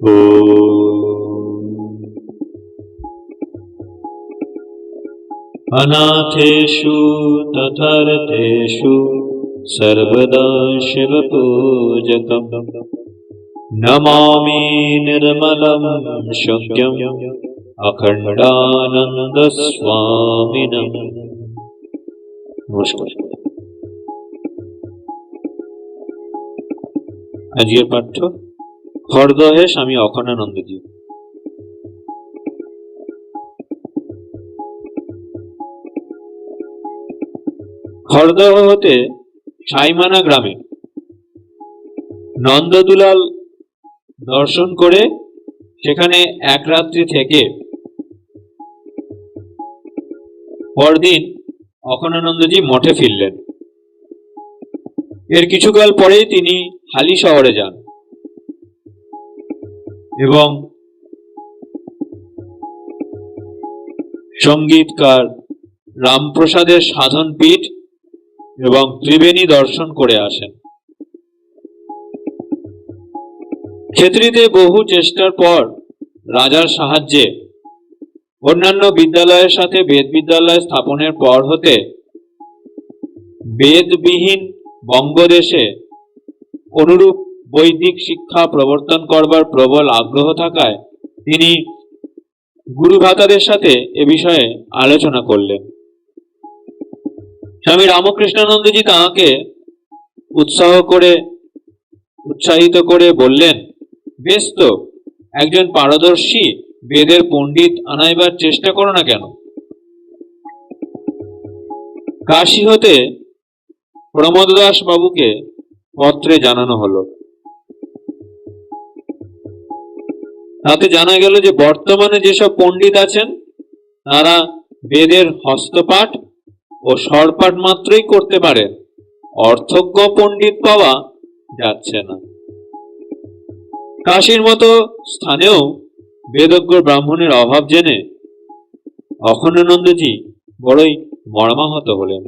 अनाथेषु तथार्थेषु सर्वदा शिवपूजकम्। नमामि निर्मलं शक्यम् अखण्डानन्दस्वामिनम्। नमस्कार। अजय पाठ হরদহে স্বামী অখণ্ডানন্দজি। হরদহ হতে সাইমানা গ্রামে নন্দদুলাল দর্শন করে সেখানে এক রাত্রি থেকে পরদিন অখণ্ডানন্দজি মঠে ফিরলেন। এর কিছুকাল পরেই তিনি হালি শহরে যান। এবং সঙ্গীতকার রামপ্রসাদের সাধন পীঠ এবং ত্রিবেণী দর্শন করে আসেন। ক্ষেত্রীতে বহু চেষ্টার পর রাজার সাহায্যে অন্যান্য বিদ্যালয়ের সাথে বেদ বিদ্যালয় স্থাপনের পর হতে বেদবিহীন বঙ্গদেশে অনুরূপ বৈদিক শিক্ষা প্রবর্তন করবার প্রবল আগ্রহ থাকায় তিনি গুরু ভাতাদের সাথে এ বিষয়ে আলোচনা করলেন। স্বামী রামকৃষ্ণানন্দজি তাঁকে উৎসাহ করে, উৎসাহিত করে বললেন, বেশ তো, একজন পারদর্শী বেদের পণ্ডিত আনাইবার চেষ্টা করো না কেন? কাশী হতে প্রমোদ দাস বাবুকে পত্রে জানানো হলো। তাতে জানা গেল যে বর্তমানে যেসব পণ্ডিত আছেন, তারা বেদের হস্তপাঠ ও স্বরপাঠ মাত্রই করতে পারেন অর্থজ্ঞ পণ্ডিত পাওয়া যাচ্ছে না। কাশীর মতো স্থানেও বেদজ্ঞ ব্রাহ্মণের অভাব জেনে অখণ্ডানন্দজি বড়ই মর্মাহত হলেন।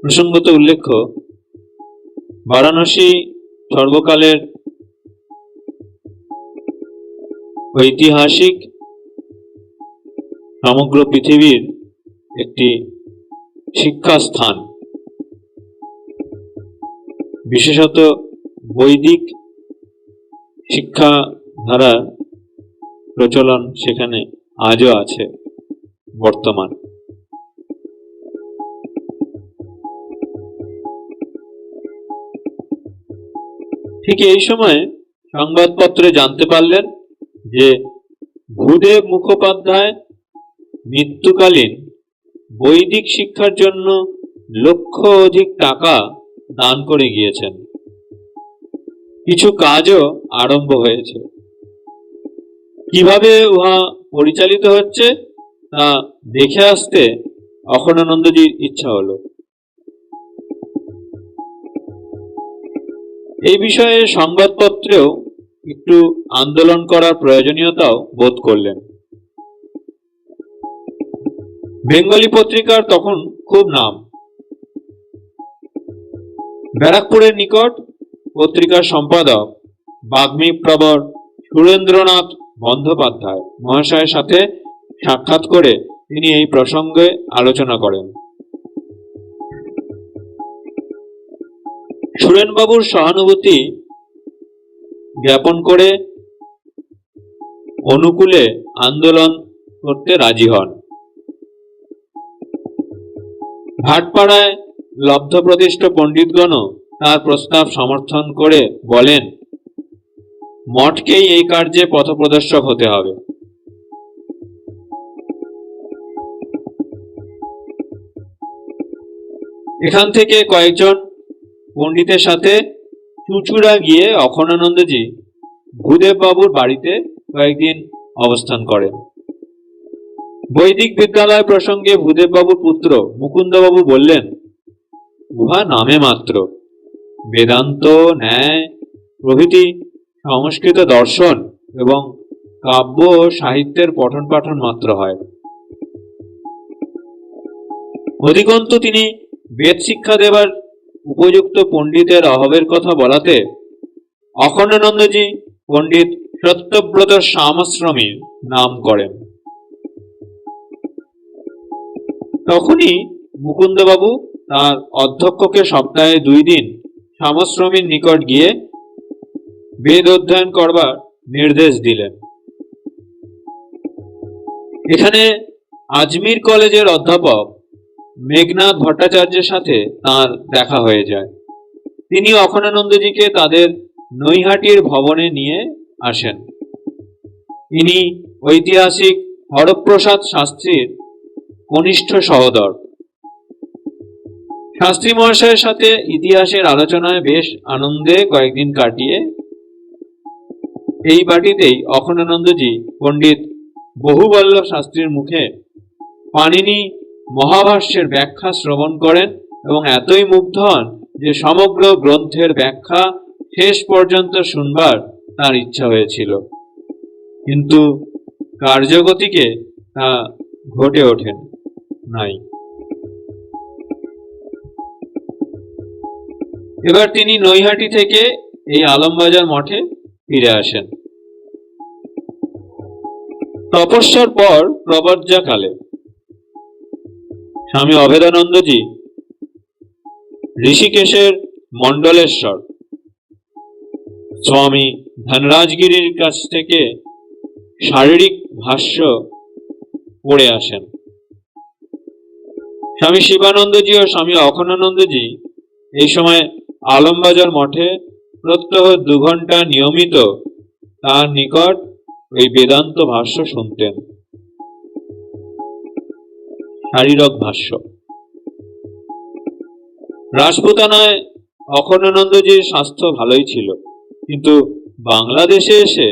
প্রসঙ্গত উল্লেখ্য, বারাণসী সর্বকালের ঐতিহাসিক সমগ্র পৃথিবীর একটি শিক্ষাস্থান। বিশেষত বৈদিক শিক্ষা ধারা প্রচলন সেখানে আজও আছে বর্তমান। ঠিক এই সময় সংবাদপত্রে জানতে পারলেন যে ভূদেব মুখোপাধ্যায় মৃত্যুকালীন বৈদিক শিক্ষার জন্য লক্ষ অধিক টাকা দান করে গিয়েছেন। কিছু কাজও আরম্ভ হয়েছে। কীভাবে উহা পরিচালিত হচ্ছে তা দেখে আসতে অখণ্ডানন্দজির ইচ্ছা হলো। এই বিষয়ে সংবাদপত্রেও একটু আন্দোলন করার প্রয়োজনীয়তাও বোধ করলেন। বেঙ্গলি পত্রিকার তখন খুব নাম। ব্যারাকপুরের নিকট পত্রিকার সম্পাদক, বাগ্মী প্রবর সুরেন্দ্রনাথ বন্দ্যোপাধ্যায় মহাশয়ের সাথে সাক্ষাৎ করে তিনি এই প্রসঙ্গে আলোচনা করেন। সুরেনবাবুর সহানুভূতি জ্ঞাপন করে অনুকূলে আন্দোলন করতে রাজি হন। ভাটপাড়ায় লব্ধপ্রতিষ্ঠ পণ্ডিতগণ তার প্রস্তাব সমর্থন করে বলেন, মঠকেই এই কার্যে পথপ্রদর্শক হতে হবে। এখান থেকে কয়েকজন পণ্ডিতের সাথে চুচুড়া গিয়ে অখণ্ডানন্দজি ভূদেব বাবুর বাড়িতে কয়েকদিন অবস্থান করেন। বৈদিক বিদ্যালয় প্রসঙ্গে ভূদেব বাবুর পুত্র মুকুন্দবাবু বললেন উহা নামে মাত্র। বেদান্ত, ন্যায়, প্রভৃতি, সংস্কৃত দর্শন এবং কাব্য ও সাহিত্যের পঠন পাঠন মাত্র হয়। অধিকন্তু তিনি বেদ শিক্ষা দেবার উপযুক্ত পণ্ডিতের অভাবের কথা বলাতে অখণ্ডানন্দজি পণ্ডিত সত্যব্রত শ্যামাশ্রমীর নাম করেন। তখনই মুকুন্দবাবু তার অধ্যক্ষকে সপ্তাহে দুই দিন শ্যামাশ্রমীর নিকট গিয়ে বেদ অধ্যয়ন করবার নির্দেশ দিলেন। এখানে আজমির কলেজের অধ্যাপক মেঘনাথ ভট্টাচার্যের সাথে তার দেখা হয়ে যায়। তিনি অখণ্ডানন্দজিকে তাদের নৈহাটির ভবনে নিয়ে আসেন। তিনি ঐতিহাসিক হরপ্রসাদ শাস্ত্রীর কনিষ্ঠ সহোদর। শাস্ত্রী মহাশয়ের সাথে ইতিহাসের আলোচনায় বেশ আনন্দে কয়েকদিন কাটিয়ে এই বাটিতেই অখণ্ডানন্দজি পণ্ডিত বহুবল্লভ শাস্ত্রীর মুখে পাণিনি মহাভাষ্যের ব্যাখ্যা শ্রবণ করেন এবং এতই মুগ্ধ হন যে সমগ্র গ্রন্থের ব্যাখ্যা শেষ পর্যন্ত শুনবার তার ইচ্ছা হয়েছিল। কিন্তু কার্যগতিকে তা ঘটে ওঠেন নাই। এবার তিনি নৈহাটি থেকে এই আলমবাজার মঠে ফিরে আসেন। তপস্যার পর প্রবর্যাকালে স্বামী অভেদানন্দজি, ঋষিকেশের মণ্ডলেশ্বর। স্বামী ধনরাজগিরির কাছ থেকে শারীরিক ভাষ্য পড়ে আসেন। স্বামী শিবানন্দজি ও স্বামী অখণ্ডানন্দজি এই সময় আলমবাজার মঠে প্রত্যহ দু ঘণ্টা নিয়মিত তার নিকট ওই বেদান্ত ভাষ্য শুনতেন। শারীরক ভাষ্য। রাজপুতানায় অখণ্ডানন্দজির স্বাস্থ্য ভালোই ছিল, কিন্তু বাংলাদেশে এসে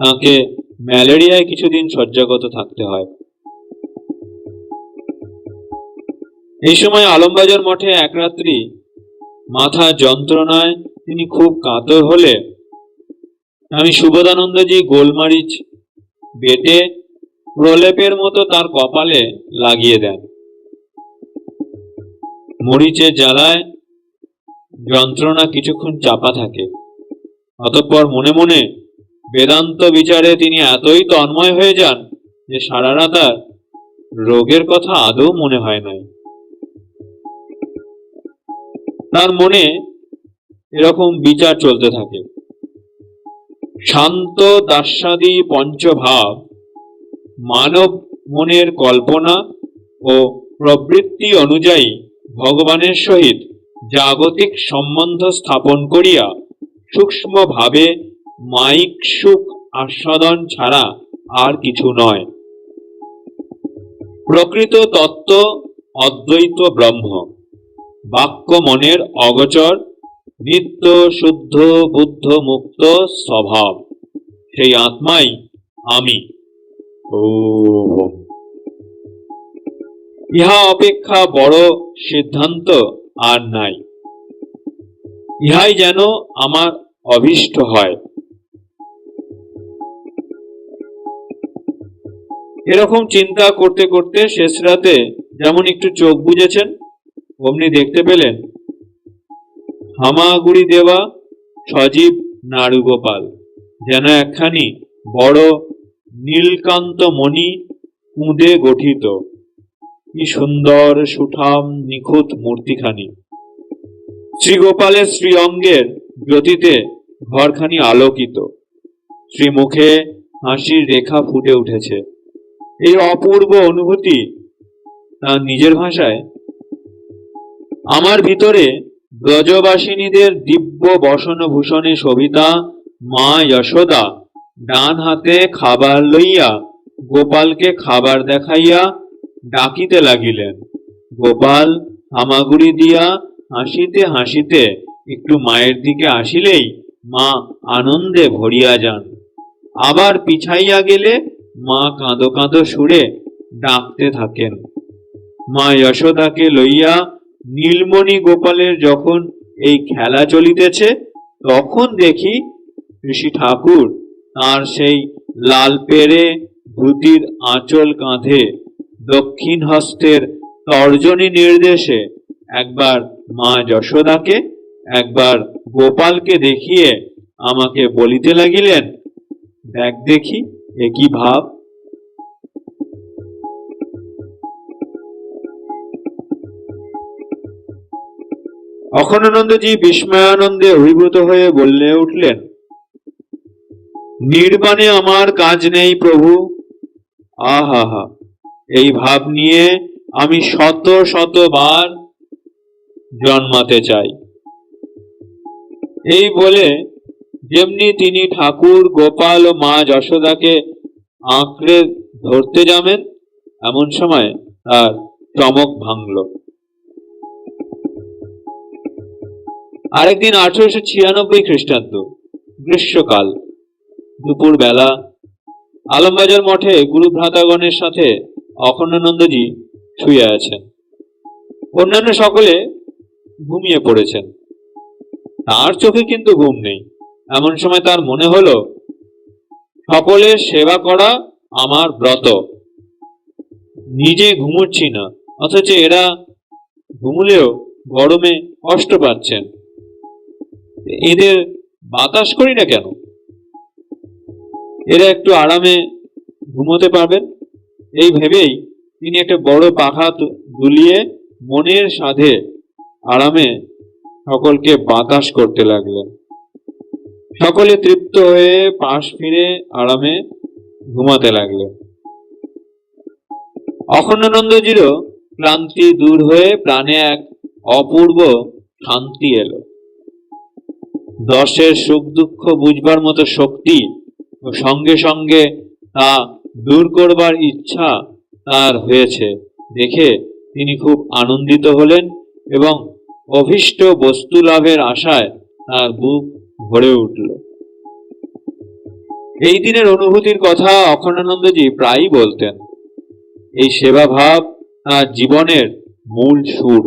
তাকে ম্যালেরিয়ায় কিছুদিন শয্যাগত থাকতে হয়। এই সময় আলমবাজার মঠে এক রাত্রি মাথা যন্ত্রণায় তিনি খুব কাতর হলে আমি সুবোধানন্দজি গোলমারিচ বেটে প্রলেপের মতো তার কপালে লাগিয়ে দেন। মরিচের জ্বালায়, যন্ত্রণা কিছুক্ষণ চাপা থাকে। অতঃপর মনে মনে বেদান্ত বিচারে তিনি এতই তন্ময় হয়ে যান যে সারা রাত রোগের কথা আদৌ মনে হয় নাই। তার মনে এরকম বিচার চলতে থাকে। শান্ত দাস্যাদি পঞ্চভাব মানব মনের কল্পনা ও প্রবৃত্তি অনুযায়ী ভগবানের সহিত জাগতিক সম্বন্ধ স্থাপন করিয়া সূক্ষ্মভাবে মাইক সুখ আস্বাদন ছাড়া আর কিছু নয়। প্রকৃত তত্ত্ব অদ্বৈত ব্রহ্ম। বাক্য মনের অগচর, নিত্য শুদ্ধ বুদ্ধ মুক্ত স্বভাব। সেই আত্মাই আমি। ইহা অপেক্ষা বড় সিদ্ধান্ত আর নাই। ইহাই যেন আমার অভীষ্ট হয়। এরকম চিন্তা করতে করতে শেষ রাতে যেমন একটু চোখ বুঝেছেন অমনি দেখতে পেলেন হামাগুড়ি দেওয়া সজীব নাড়ুগোপাল যেন একখানি বড় নীলকান্ত মণি কুঁদে গঠিত। কি সুন্দর সুঠাম নিখুঁত মূর্তিখানি। শ্রীগোপালের শ্রী অঙ্গের জ্যোতিতে ঘরখানি আলোকিত। শ্রীমুখে হাসির রেখা ফুটে উঠেছে। এই অপূর্ব অনুভূতি তার নিজের ভাষায়। আমার ভিতরে ব্রজবাসিনীদের দিব্য বসন ভূষণে শোভিতা, মা যশোদা ডান হাতে খাবার লইয়া গোপালকে খাবার দেখাইয়া ডাকিতে লাগিলেন। গোপাল হামাগুড়ি দিয়া হাসিতে হাসিতে একটু মায়ের দিকে আসিলেই মা আনন্দে ভরিয়া যান। আবার পিছাইয়া গেলে মা কাঁদো কাঁদো সুরে ডাকতে থাকেন। মা যশোদাকে লইয়া নীলমণি গোপালের যখন এই খেলা চলিতেছে, তখন দেখি ঋষি ঠাকুর তার সেই লাল পেরে ধুতির আঁচল কাঁধে দক্ষিণ হস্তের তর্জনী নির্দেশে একবার মা যশোদাকে, একবার গোপালকে দেখিয়ে আমাকে বলিতে লাগিলেন, দেখ দেখি, এ কি ভাব? অখণ্ডানন্দজি বিস্ময়ানন্দে অভিভূত হয়ে বললে উঠলেন নির্বাণে আমার কাজ নেই প্রভু। আহা হা এই ভাব নিয়ে আমি শত শতবার জন্মাতে চাই। এই বলে যেমনি তিনি ঠাকুর, গোপাল ও মা যশোদাকে আঁকড়ে ধরতে যাবেন, এমন সময় তার চমক ভাঙল। আরেকদিন আঠারোশো ছিয়ানব্বই খ্রিস্টাব্দ, গ্রীষ্মকাল। দুপুর বেলা আলমবাজার মঠে গুরু ভ্রাতাগণের সাথে অখণ্ডানন্দজি শুয়ে আছেন। অন্যান্য সকলে ঘুমিয়ে পড়েছেন। তার চোখে কিন্তু ঘুম নেই। এমন সময় তার মনে হলো, সকলের সেবা করা আমার ব্রত। নিজে ঘুমোচ্ছি না, অথচ এরা ঘুমুলেও গরমে কষ্ট পাচ্ছেন। এদের বাতাস করি না কেন? এরা একটু আরামে ঘুমোতে পারবেন। এই ভেবেই তিনি একটা বড় পাখা দুলিয়ে মনের সাধে আরামে সকলকে বাতাস করতে লাগলেন। সকলে তৃপ্ত হয়ে পাশ ফিরে আরামে ঘুমাতে লাগলেন। অখণ্ডানন্দজিরও ক্লান্তি দূর হয়ে প্রাণে এক অপূর্ব শান্তি এলো। দশের সুখ দুঃখ বুঝবার মতো শক্তি সঙ্গে সঙ্গে তা দূর করবার ইচ্ছা তার হয়েছে। দেখে তিনি খুব আনন্দিত হলেন এবং অভিষ্ট বস্তু লাভের আশায় তার বুক ভরে উঠল। এই দিনের অনুভূতির কথা অখণ্ডানন্দজি প্রায়ই বলতেন। এই সেবা ভাব তার জীবনের মূল সুর।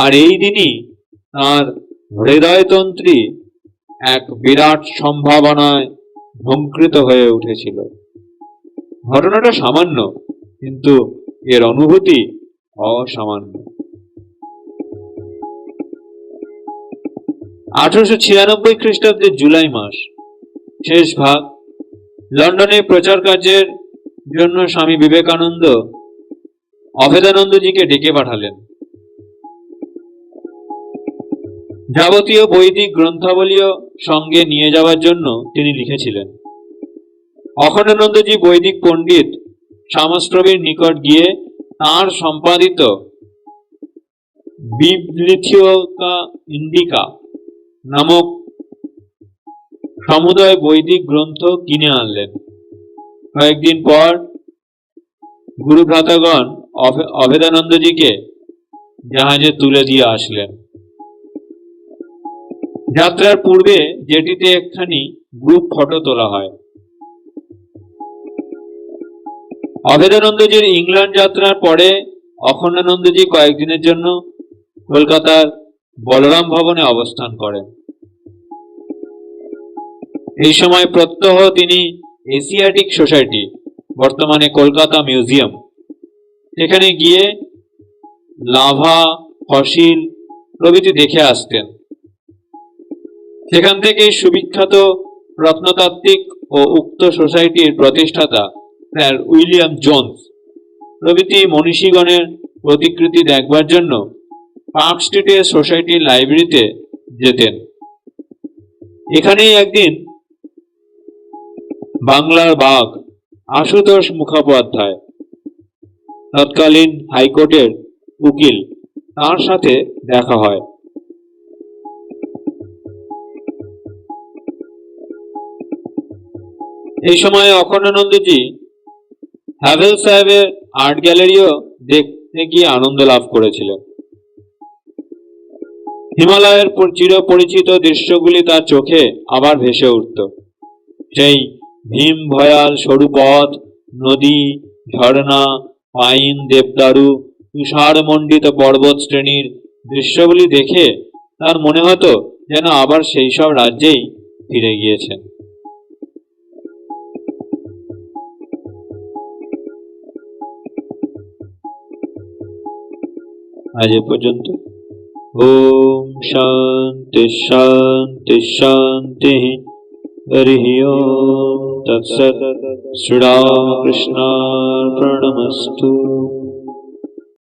আর এই দিনই তার হৃদয়তন্ত্রী এক বিরাট সম্ভাবনায় ধ্বংকৃত হয়ে উঠেছিল। ঘটনাটা সামান্য, কিন্তু এর অনুভূতি অসামান্য। আঠারোশো ছিয়ানব্বই খ্রিস্টাব্দের জুলাই মাস, শেষ ভাগ, লন্ডনে প্রচার কার্যের জন্য স্বামী বিবেকানন্দ অভেদানন্দজিকে ডেকে পাঠালেন। যাবতীয় বৈদিক গ্রন্থাবলীও সঙ্গে নিয়ে যাওয়ার জন্য তিনি লিখেছিলেন। অখণ্ডানন্দজি বৈদিক পণ্ডিত শামস্প্রবীর নিকট গিয়ে তাঁর সম্পাদিত বিবলিথিওকা ইন্ডিকা নামক সমুদয় বৈদিক গ্রন্থ কিনে আনলেন। কয়েকদিন পর গুরু ভ্রাতাগণ অভে- অভেদানন্দজিকে জাহাজে তুলে দিয়ে আসলেন। যাত্রার পূর্বে যেটিতে একখানি গ্রুপ ফটো তোলা হয়। অভেদানন্দজির ইংল্যান্ড যাত্রার পরে অখণ্ডানন্দজি কয়েকদিনের জন্য কলকাতার বলরাম ভবনে অবস্থান করেন। এই সময় প্রত্যহ তিনি এশিয়াটিক সোসাইটি, বর্তমানে কলকাতা মিউজিয়াম, সেখানে গিয়ে লাভা, ফসিল প্রভৃতি দেখে আসতেন। সেখান থেকে সুবিখ্যাত প্রত্নতাত্ত্বিক ও উক্ত সোসাইটির প্রতিষ্ঠাতা স্যার উইলিয়াম জোন্স। প্রভৃতি মনীষীগণের প্রতিকৃতি দেখবার জন্য পার্ক স্ট্রিটের সোসাইটির লাইব্রেরিতে যেতেন। এখানেই একদিন বাংলার বাঘ আশুতোষ মুখোপাধ্যায়, তৎকালীন হাইকোর্টের উকিল, তার সাথে দেখা হয়। এই সময় অখণ্ডানন্দজি হ্যাভেল সাহেবের আর্ট গ্যালারিও দেখতে গিয়ে আনন্দ লাভ করেছিলেন। হিমালয়ের পর- চিরপরিচিত দৃশ্যগুলি তার চোখে আবার ভেসে উঠত। সেই ভীম ভয়াল সরু পথ নদী, ঝর্ণা, পাইন, দেবদারু তুষার মণ্ডিত পর্বত শ্রেণির দৃশ্যগুলি দেখে তার মনে হতো যেন আবার সেই সব রাজ্যেই ফিরে গিয়েছেন। আজ এ পর্যন্ত ॐ शान्ति शान्ति शान्तिः हरिः ओम् तत्सत् श्रीरामकृष्णार्पणमस्तु